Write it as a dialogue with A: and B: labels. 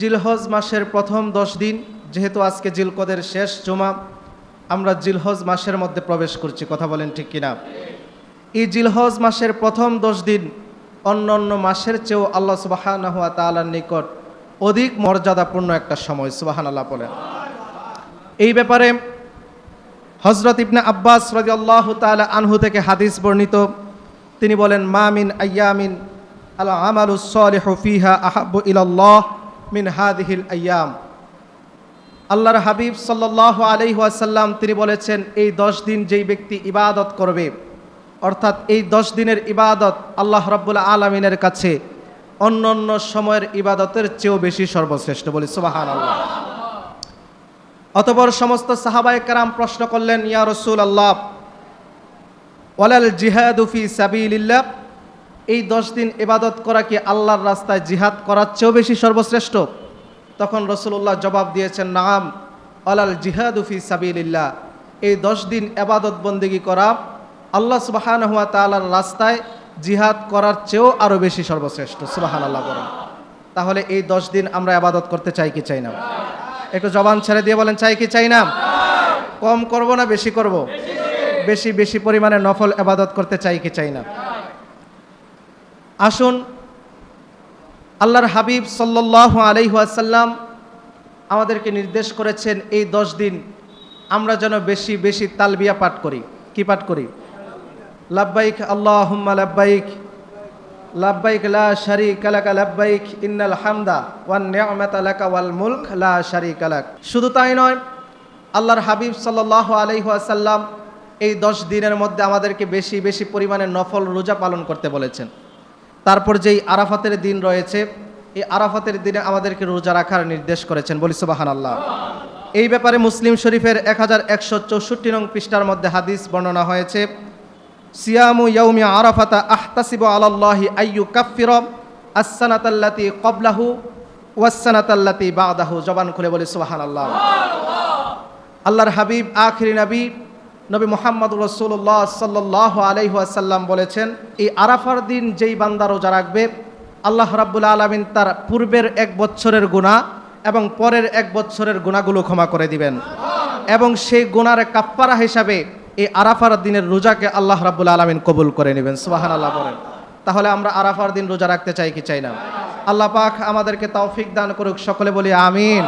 A: জিলহজ মাসের প্রথম দশ দিন, যেহেতু আজকে জিলকদের শেষ জমা, আমরা জিলহজ মাসের মধ্যে প্রবেশ করছি, কথা বলেন ঠিক কিনা? এই জিলহজ মাসের প্রথম দশ দিন অন্য অন্য মাসের চেয়েও আল্লাহ সুবাহান হুয়া তালার নিকট অধিক মর্যাদাপূর্ণ একটা সময় সুবাহান আল্লাহ বলেন। এই ব্যাপারে হজরত ইবনে আব্বাস রাজি আল্লাহ তালা আনহু থেকে হাদিস বর্ণিত। তিনি বলেন মামিন আয়ামিন আল্লাহ আমালুসলিহ ফিহা আহাব্বু ইলাল্লাহ। মিন হাদিহিল আয়াম। আল্লাহর হাবিব সাল্লাহ আলাইহি ওয়াসাল্লাম, তিনি বলেছেন, এই দশ দিন যেই ব্যক্তি ইবাদত করবে, অর্থাৎ এই দশ দিনের ইবাদত আল্লাহ রাব্বুল আলমিনের কাছে অন্য অন্য সময়ের ইবাদতের চেয়েও বেশি সর্বশ্রেষ্ঠ বলি সুবাহান আল্লাহ অতপর সমস্ত সাহাবায়ে কারাম প্রশ্ন করলেন, ইয়া রসুল আল্লাহ ওয়ালাল জিহাদুফি সাবিলিল্লাহ? এই দশ দিন এবাদত করা কি আল্লাহর রাস্তায় জিহাদ করার চেয়েও বেশি সর্বশ্রেষ্ঠ? তখন রসুল্লাহ জবাব দিয়েছেন, নাম অলাল জিহাদুফি সাবিলিল্লাহ। এই দশ দিন এবাদত বন্দিগি করা আল্লাহ সুবাহান হুয়া তালার রাস্তায় জিহাদ করার চেয়েও আরও বেশি সর্বশ্রেষ্ঠ। সুবাহান আল্লাহ বলেন। তাহলে এই দশ দিন আমরা আবাদত করতে চাই কি চাই না? একটু জবান ছেড়ে দিয়ে বলেন, চাই কি চাই না? কম করব না বেশি করব? বেশি বেশি পরিমাণে নফল আবাদত করতে চাই কি চাই না? আসুন, আল্লাহর হাবিব সাল্লাহ আলাইহাসাল্লাম আমাদেরকে নির্দেশ করেছেন, এই দশ দিন আমরা যেন বেশি বেশি তালবিয়া পাঠ করি। কি পাঠ করি? লাব্বাইক আল্লাহ লাব্বাইক লাব্বাইক লা শারিক লাকা লাব্বাইক, ইন্নাল হামদা ওয়ান নি'মাতা লাকা ওয়াল মুলক, লা শারিক লাক। শুধু তাই নয়, আল্লাহর হাবিব সাল্লাল্লাহু আলাইহি ওয়াসাল্লাম এই দশ দিনের মধ্যে আমাদেরকে বেশি বেশি পরিমাণে নফল রোজা পালন করতে বলেছেন। তারপর যেই আরাফাতের দিন রয়েছে, এই আরাফাতের দিনে আমাদেরকে রোজা রাখার নির্দেশ করেছেন। বলি সুবাহান আল্লাহ এই ব্যাপারে মুসলিম শরীফের এক হাজার একশো চৌষট্টি নং পৃষ্ঠার মধ্যে হাদিস বর্ণনা হয়েছে, সিয়ামু ইয়ৌমি আরাফাতা আহতাসিব আলাল্লাহি আইয়ু কাফির আসানাতাল্লাতি কবলাহু ওয়াসানাতাল্লাতি বাদাহু। জবান খুলে বলি সুবাহান আল্লাহ আল্লাহর হাবিব, আখিরি নবী নবী মোহাম্মদ রসুল্লাহ সাল্লাহ আলহাসাল্লাম বলেছেন, এই আরাফার দিন যেই বান্দা রোজা রাখবে, আল্লাহ রাব্বুল আলমিন তার পূর্বের এক বছরের গুণা এবং পরের এক বছরের গুণাগুলো ক্ষমা করে দিবেন। এবং সেই গুণার কাপ্পারা হিসাবে এই আরাফার দিনের রোজাকে আল্লাহ রাব্বুল আলমিন কবুল করে নেবেন। সুবাহান আল্লাহ বলেন। তাহলে আমরা আরাফার দিন রোজা রাখতে চাই কি চাই না? আল্লাহ পাক আমাদেরকে তৌফিক দান করুক, সকলে বলি আমিন।